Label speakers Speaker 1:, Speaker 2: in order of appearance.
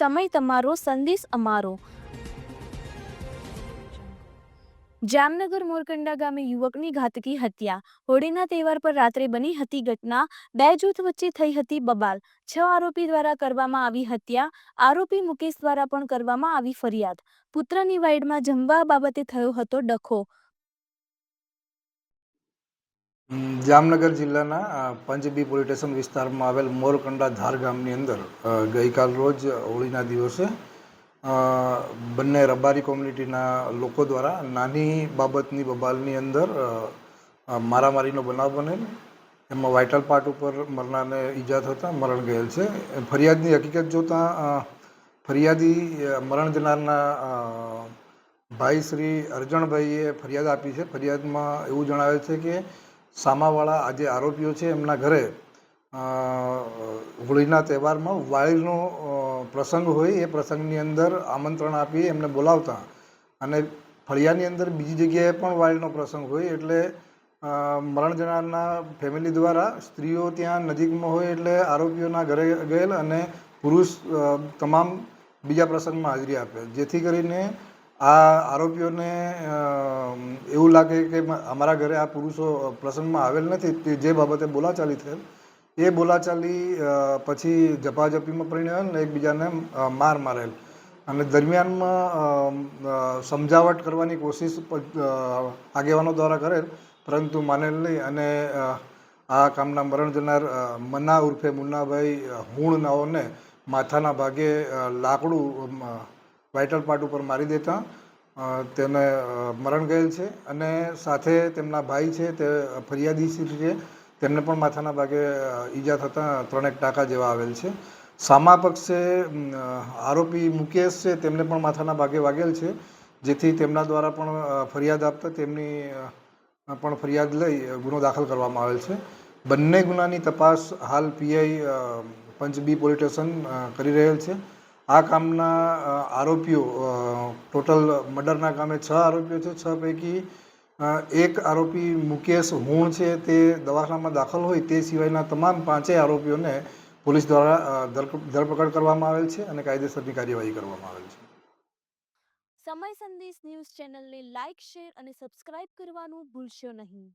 Speaker 1: સમય તમારો સંદેશ અમારો. જામનગર મોરકંડા ગામે યુવકની ઘાતકી હત્યા. હોળીના તહેવાર પર રાત્રે બની હતી ઘટના. બે જૂથ વચ્ચે થઈ હતી બબાલ. છ આરોપી દ્વારા કરવામાં આવી હત્યા. આરોપી મુકેશ દ્વારા પણ કરવામાં આવી ફરિયાદ. પુત્રની વાઇડમાં જમવા બાબતે થયો હતો ડખો.
Speaker 2: જામનગર જિલ્લાના પંચબી પોલીસ સ્ટેશન વિસ્તારમાં આવેલ મોરકંડા ધાર ગામની અંદર ગઈકાલ રોજ હોળીના દિવસે બંને રબારી કોમ્યુનિટીના લોકો દ્વારા નાની બાબતની બબાલની અંદર મારામારીનો બનાવ બનેલ. એમાં વાઇટલ પાર્ટ ઉપર મરનારને ઈજા થતાં મરણ ગયેલ છે. ફરિયાદની હકીકત જોતાં ફરિયાદી મરણ જનારના ભાઈ શ્રી અરજણભાઈએ ફરિયાદ આપી છે. ફરિયાદમાં એવું જણાવે છે કે સામાવાળા આ જે આરોપીઓ છે એમના ઘરે હોળીના તહેવારમાં વાળીનો પ્રસંગ હોય એ પ્રસંગની અંદર આમંત્રણ આપી એમને બોલાવતા. અને ફળિયાની અંદર બીજી જગ્યાએ પણ વાળીનો પ્રસંગ હોય એટલે મરણ જનારના ફેમિલી દ્વારા સ્ત્રીઓ ત્યાં નજીકમાં હોય એટલે આરોપીઓના ઘરે ગયેલ અને પુરુષ તમામ બીજા પ્રસંગમાં હાજરી આપે. જેથી કરીને આ આરોપીઓને એવું લાગે કે અમારા ઘરે આ પુરુષો પ્રસંગમાં આવેલ નથી. તે જે બાબતે બોલાચાલી થયેલ એ બોલાચાલી પછી ઝપાઝપીમાં પરિણમેલ ને એકબીજાને માર મારેલ. અને દરમિયાનમાં સમજાવટ કરવાની કોશિશ આગેવાનો દ્વારા કરેલ પરંતુ માનેલ નહીં. અને આ કામના મરણ જનાર મના ઉર્ફે મુન્નાભાઈ અ, હુણ નાઓને માથાના ભાગે લાકડું વાઇટલ પાર્ટ ઉપર મારી દેતા. તેને મરણ ગયેલ છે અને સાથે તેમના ભાઈ છે, તે ફરિયાદી છે તેમને પણ માથાના ભાગે ઈજા થતાં ત્રણેક ટાંકા જેવા આવેલ છે. સામા પક્ષે આરોપી મુકેશ છે, તેમને પણ માથાના ભાગે વાગેલ છે, જેથી તેમના દ્વારા પણ ફરિયાદ આપતા તેમની પણ ફરિયાદ લઈ ગુનો દાખલ કરવામાં આવેલ છે. બંને ગુનાની તપાસ હાલ પીઆઈ પંચબી પોલીસ સ્ટેશન કરી રહેલ છે. આ કામના આરોપીઓ ટોટલ મર્ડરના કામે છ આરોપીઓ છે, છ પૈકી એક આરોપી મુકેશ હુણ છે, તે દવાખાનામાં દાખલ હોય તે સિવાયના તમામ પાંચેય આરોપીઓને પોલીસ દ્વારા ધરપકડ કરવામાં આવેલ છે અને કાયદેસરની કાર્યવાહી કરવામાં આવેલ છે.
Speaker 1: સમય સંદેશ ન્યૂઝ ચેનલને લાઇક શેર અને સબસ્ક્રાઇબ કરવાનું ભૂલશો નહીં.